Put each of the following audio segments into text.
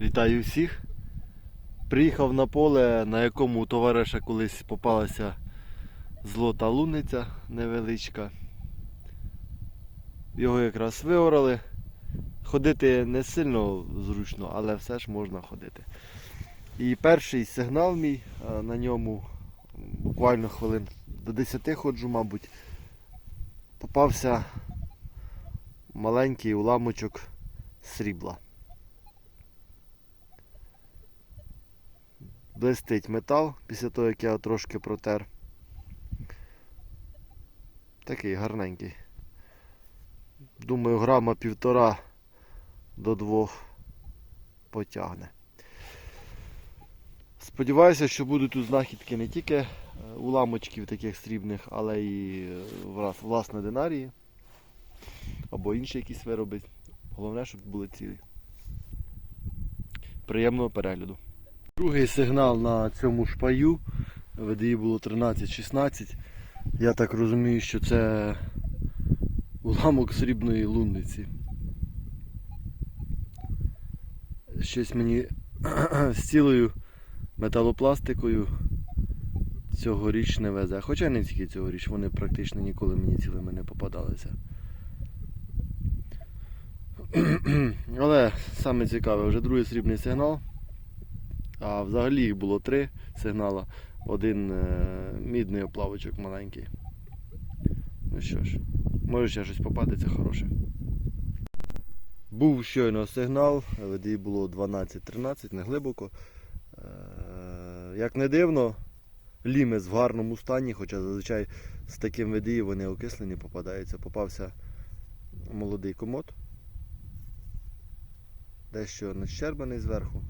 Вітаю всіх. Приїхав на поле, на якому у товариша колись попалася злота луниця невеличка. Його якраз виорали. Ходити не сильно зручно, але все ж можна ходити. І перший сигнал мій на ньому, буквально хвилин до 10 ходжу, мабуть, попався маленький уламочок срібла. Блистить метал після того, як я його трошки протер. Такий гарненький. Думаю, грама півтора до двох потягне. Сподіваюся, що будуть тут знахідки не тільки е, уламочків таких срібних, але і е, власне динарії або інші якісь вироби. Головне, щоб були цілі. Приємного перегляду. Другий сигнал на цьому шпаю. ВДІ було 13-16. Я так розумію, що це уламок срібної лунниці. Щось мені з цілою металопластикою цьогоріч не везе. Хоча не тільки цьогоріч, вони практично ніколи мені цілими не попадалися. Але саме цікаве, вже другий срібний сигнал. А взагалі їх було три сигнала. Один е, мідний оплавочок маленький. Ну що ж, може ще щось попадеться хороше. Був щойно сигнал, ЛДІ було 12-13, не глибоко. Е, Як не дивно, лімес в гарному стані, хоча зазвичай з таким ВДІ вони окислені попадаються. Попався молодий комод. Дещо нещербаний зверху.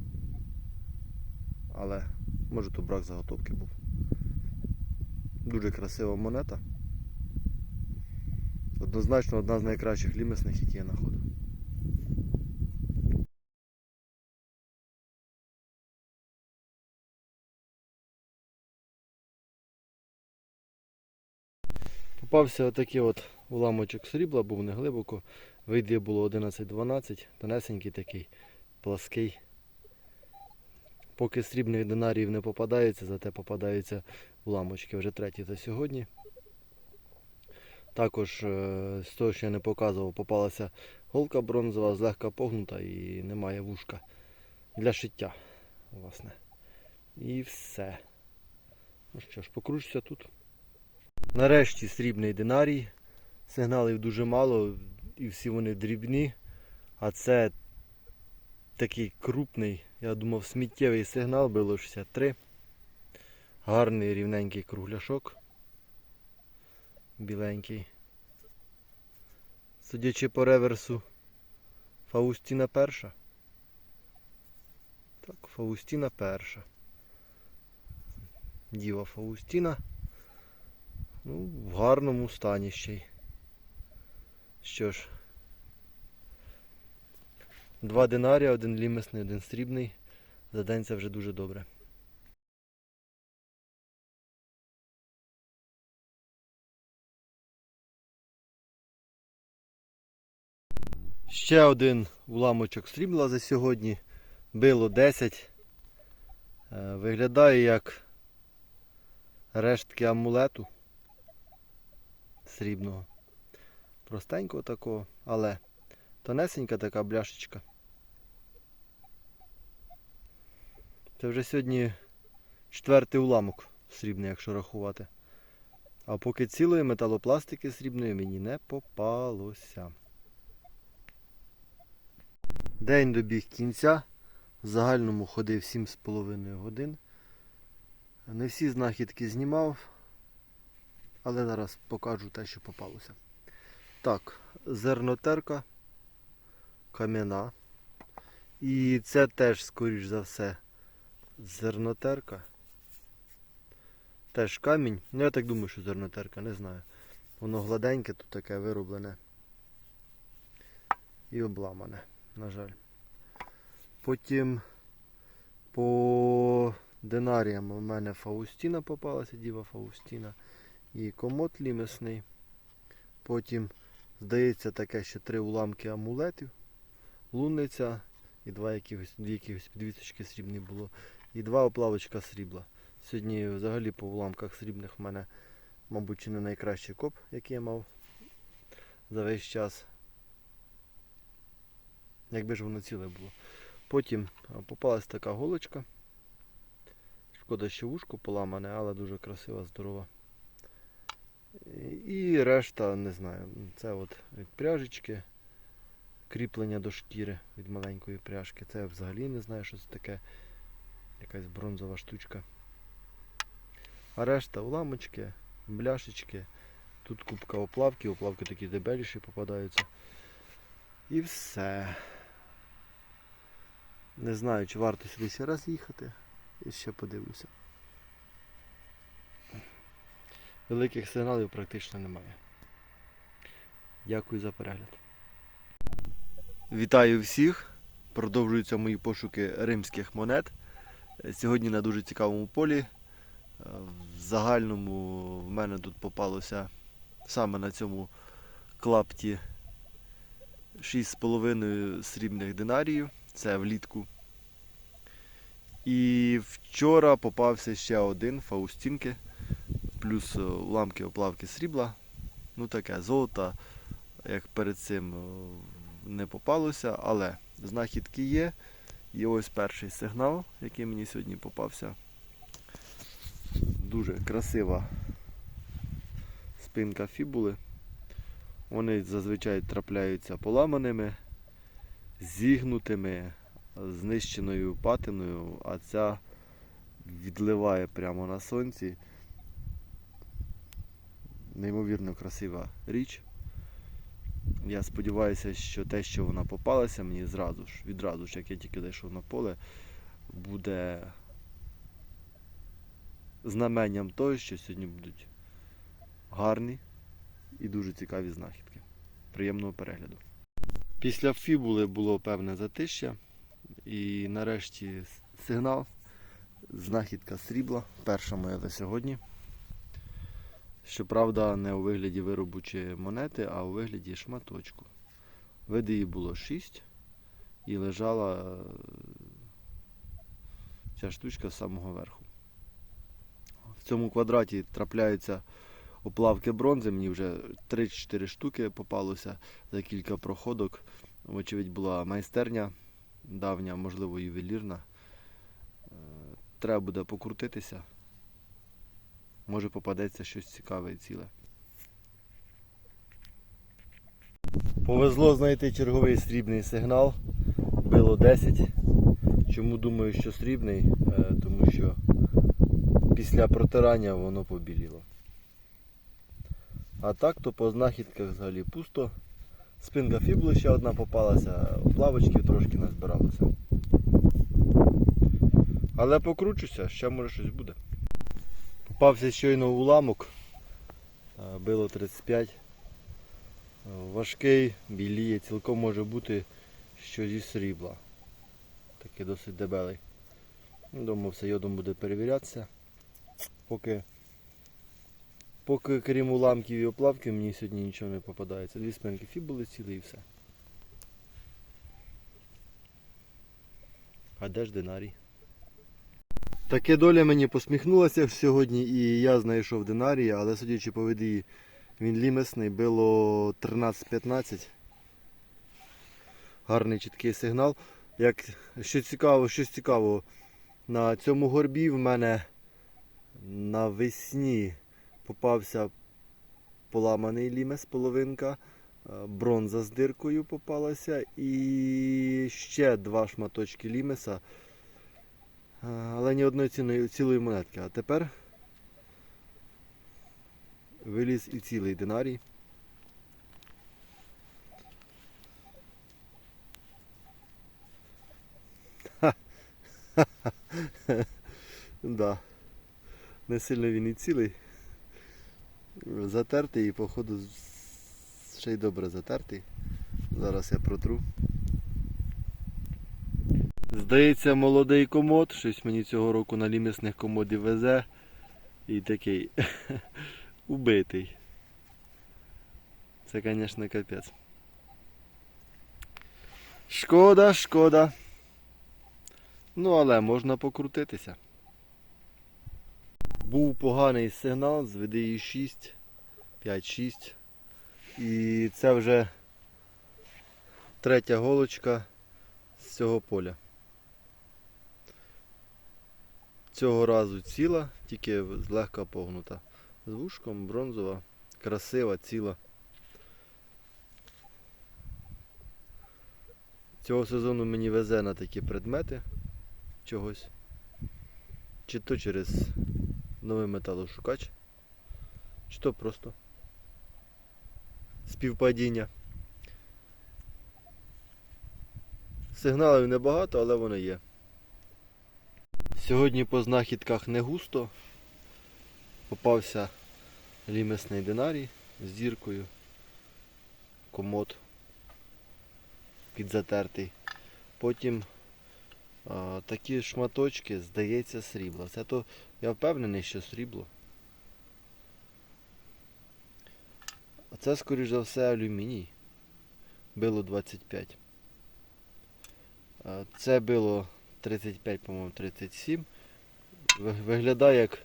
Але може то брак заготовки був. Дуже красива монета. Однозначно одна з найкращих лімесних, які я знаходив. Попався отакий от уламочок срібла, був не глибоко. Вийде було 11-12, тонесенький такий, плаский. Поки срібних динаріїв не попадається, зате попадаються уламочки. Вже треті за сьогодні. Також е, з того, що я не показував, попалася голка бронзова, злегка погнута і немає вушка для шиття. власне. І все. Ну що ж, покручуся тут. Нарешті срібний динарій. Сигналів дуже мало і всі вони дрібні. А це такий крупний, я думав, сміттєвий сигнал було 63. Гарний рівненький кругляшок. Біленький. Судячи по реверсу, Фаустіна перша. Так, Фаустіна перша. Діва Фаустіна. Ну, в гарному стані ще й. Що ж. Два динарія, один лімесний, один срібний. За день це вже дуже добре. Ще один уламочок срібла за сьогодні. Било 10. Е, Виглядає як рештки амулету срібного. Простенького такого, але тонесенька така бляшечка. Це вже сьогодні четвертий уламок срібний, якщо рахувати. А поки цілої металопластики срібної мені не попалося. День добіг кінця. В загальному ходив 7,5 годин. Не всі знахідки знімав, але зараз покажу те, що попалося. Так, зернотерка, кам'яна. І це теж, скоріш за все, зернотерка. Теж камінь. Ну я так думаю, що зернотерка, не знаю. Воно гладеньке, тут таке вироблене. І обламане, на жаль. Потім по динаріям у мене Фаустіна попалася, діва Фаустіна. І комод лімесний. Потім, здається, таке ще три уламки амулетів. Лунниця і два якихось, дві якихось підвісочки срібні було, і два оплавочка срібла. Сьогодні взагалі по уламках срібних в мене, мабуть, чи не найкращий коп, який я мав за весь час. Якби ж воно ціле було. Потім попалась така голочка. Шкода, що вушко поламане, але дуже красива, здорова. І решта, не знаю, це от від пряжечки, кріплення до шкіри від маленької пряжки. Це я взагалі не знаю, що це таке. Якась бронзова штучка. А решта уламочки, бляшечки. Тут кубка оплавки, оплавки такі дебеліші попадаються. І все. Не знаю, чи варто сюди ще раз їхати. І ще подивлюся. Великих сигналів практично немає. Дякую за перегляд. Вітаю всіх! Продовжуються мої пошуки римських монет. Сьогодні на дуже цікавому полі. Е, В загальному в мене тут попалося саме на цьому клапті 6,5 срібних динаріїв. Це влітку. І вчора попався ще один Фаустінки, плюс уламки оплавки срібла. Ну таке, золота, як перед цим е, не попалося, але знахідки є. І ось перший сигнал, який мені сьогодні попався. Дуже красива спинка фібули. Вони зазвичай трапляються поламаними, зігнутими, знищеною патиною, а ця відливає прямо на сонці. Неймовірно красива річ. Я сподіваюся, що те, що вона попалася, мені зразу ж, відразу ж, як я тільки зайшов на поле, буде знаменням того, що сьогодні будуть гарні і дуже цікаві знахідки. Приємного перегляду. Після фібули було певне затища. І нарешті сигнал. Знахідка срібла. Перша моя за сьогодні. Щоправда, не у вигляді виробу чи монети, а у вигляді шматочку. Види її було 6 і лежала е, ця штучка з самого верху. В цьому квадраті трапляються оплавки бронзи. Мені вже 3-4 штуки попалося за кілька проходок. Вочевидь, була майстерня давня, можливо, ювелірна. Е, Треба буде покрутитися. Може попадеться щось цікаве і ціле. Повезло знайти черговий срібний сигнал. Било 10. Чому думаю, що срібний? Е, Тому що після протирання воно побіліло. А так, то по знахідках взагалі пусто. Спинка фібули ще одна попалася, плавочки трошки назбиралося. Але покручуся, ще може щось буде. Попався щойно уламок. Било 35. Е, Важкий, біліє, цілком може бути, що зі срібла. Такий досить дебелий. Ну, Думаю, все йодом буде перевірятися. Поки, поки крім уламків і оплавків мені сьогодні нічого не попадається. Дві спинки фібули цілі і все. А де ж динарій? Таке доля мені посміхнулася сьогодні і я знайшов динарія, але судячи по виді, він лімесний, було 13-15. Гарний чіткий сигнал. Як що цікаво, щось цікаво, на цьому горбі в мене навесні попався поламаний лімес, половинка, е, бронза з диркою попалася і ще два шматочки лімеса. А, Але ні одної цілої, цілої монетки. А тепер виліз і цілий динарій. да. Не сильно він і цілий. Затертий і походу ще й добре затертий. Зараз я протру. Здається, молодий комод, щось мені цього року на лімісних комодів везе. І такий убитий. Це, звісно, капець. Шкода, шкода. Ну, але можна покрутитися. Був поганий сигнал з VDI 6, 5-6. І це вже третя голочка з цього поля. Цього разу ціла, тільки злегка погнута. З вушком бронзова, красива, ціла. Цього сезону мені везе на такі предмети чогось. Чи то через новий металошукач, чи то просто співпадіння. Сигналів небагато, але вони є. Сьогодні по знахідках не густо. Попався лімесний динарій з діркою, комод підзатертий. Потім а, такі шматочки, здається, срібла. Це то я впевнений, що срібло. А це, скоріш за все, алюміній. Било 25. А, Це било 35, по-моєму, 37. Виглядає як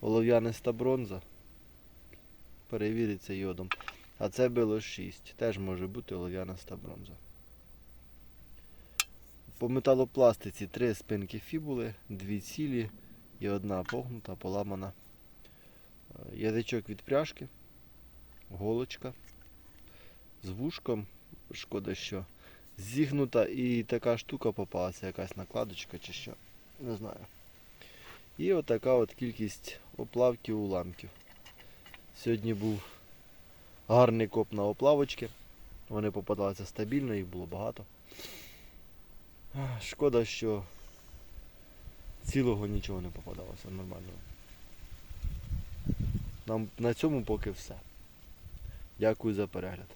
олов'яниста бронза. Перевіриться йодом. А це било 6. Теж може бути олов'яниста бронза. По металопластиці три спинки фібули, дві цілі і одна погнута, поламана. Е, Язичок від пряжки, голочка з вушком, шкода що. Зігнута і така штука попалася, якась накладочка чи що. Не знаю. І отака от кількість оплавків уламків. Сьогодні був гарний коп на оплавочки. Вони попадалися стабільно, їх було багато. Шкода, що цілого нічого не попадалося нормального. Нам на цьому поки все. Дякую за перегляд.